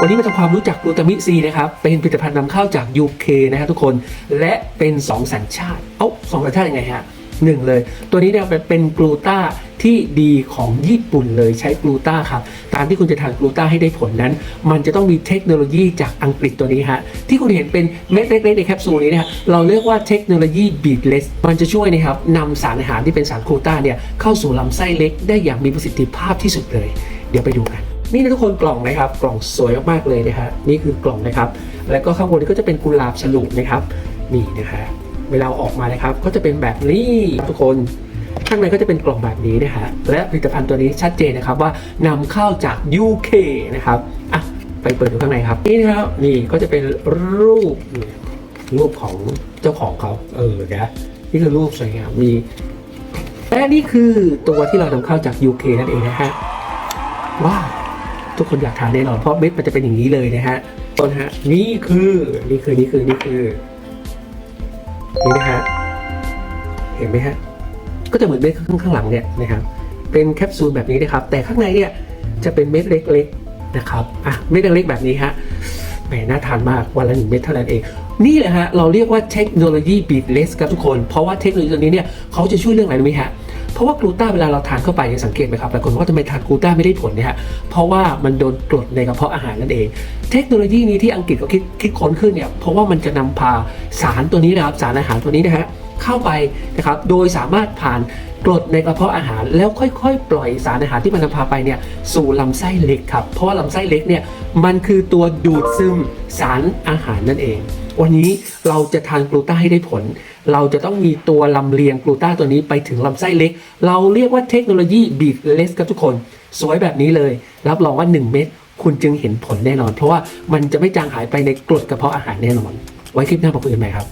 วันนี้มาทำความรู้จักกลูตามิซีนะครับเป็นผลิตภัณฑ์นำเข้าจาก UK นะฮะทุกคนและเป็น 2 สัญชาติ เอ้าสองสัญชาติยังไงฮะหนึ่งเลย ตัวนี้เนี่ยเป็นกลูตาที่ดีของญี่ปุ่นเลยใช้กลูตาครับการที่คุณจะทานกลูตาให้ได้ผลนั้น มันจะต้องมีเทคโนโลยีจากอังกฤษตัวนี้ฮะที่คุณเห็นเป็นเม็ดเล็กๆในแคปซูลนี้นะฮะเราเรียกว่าเทคโนโลยี beadless มันจะช่วยนะครับนำสารอาหารที่เป็นสารกลูตาเนี่ยเข้าสู่ลำไส้เล็กได้อย่างมีประสิทธิภาพที่สุดเลย เดี๋ยวไปดูกัน นี่นะทุกคนกล่องนะครับ กล่องสวยมากๆเลยนะฮะนี่คือกล่องนะครับ แล้วก็ข้างบนนี้ก็จะเป็นกุหลาบฉลุนะครับ นี่นะฮะเวลาออกมานะครับ ก็จะเป็นแบบนี้ทุกคนข้างในก็จะเป็นกล่องแบบนี้นะฮะและผลิตภัณฑ์ตัวนี้ชัดเจนนะครับว่านำเข้าจาก UK นะครับอะไปเปิดดูข้างในครับ นี่นะครับนี่ก็จะเป็นรูปรูปของเจ้าของเขาเออนะนี่คือรูปสวยงามมีและนี่คือตัวที่เรานำเข้าจาก UK นั่นเองนะฮะว้าว ทุกคนอยากทานแน่นอนเพราะเม็ดมันจะเป็นอย่างนี้เลยนะฮะต้นฮะนี่คือนี่คือนี่คือนี่คือนี่นะฮะเห็นไหมฮะก็จะเหมือนเม็ดข้างข้างหลังเนี่ยนะครับเป็นแคปซูลแบบนี้นะครับ แต่ข้างในเนี่ยจะเป็นเม็ดเล็กๆนะครับอะเม็ดเล็กๆแบบนี้ฮะแหมน่าทานมากวันละหนึ่งเม็ดเท่านั้นเองนี่แหละฮะเราเรียกว่าเทคโนโลยี beadless ครับทุกคน เพราะว่าเทคโนโลยีตัวนี้เนี่ยเขาจะช่วยเรื่องอะไรรู้ไหมฮะ เพราะว่ากลูต้าเวลาเราทานเข้าไปจะสังเกตไหมครับหลายคนว่าทำไมทานกลูต้าไม่ได้ผลเนี่ยฮะเพราะว่ามันโดนกรดในกระเพาะอาหารนั่นเอง เทคโนโลยีนี้ที่อังกฤษเขาคิดคิดค้นขึ้นเนี่ยเพราะว่ามันจะนำพาสารตัวนี้นะครับสารอาหารตัวนี้นะฮะเข้าไปนะครับโดยสามารถผ่านกรดในกระเพาะอาหารแล้วค่อยๆ ปล่อยสารอาหารที่มันนำพาไปเนี่ยสู่ลำไส้เล็กครับ เพราะลำไส้เล็กเนี่ยมันคือตัวดูดซึมสารอาหารนั่นเอง วันนี้เราจะทานกลูต้าให้ได้ผล เราจะต้องมีตัวลำเลียงกลูต้าตัวนี้ไปถึงลำไส้เล็ก เราเรียกว่าเทคโนโลยีบีดเลสครับทุกคน สวยแบบนี้เลย รับรองว่า 1 เม็ดคุณจึงเห็นผลแน่นอน เพราะว่ามันจะไม่จางหายไปในกรดกระเพาะอาหารแน่นอน ไว้คลิปหน้ามาคุยกันใหม่ครับ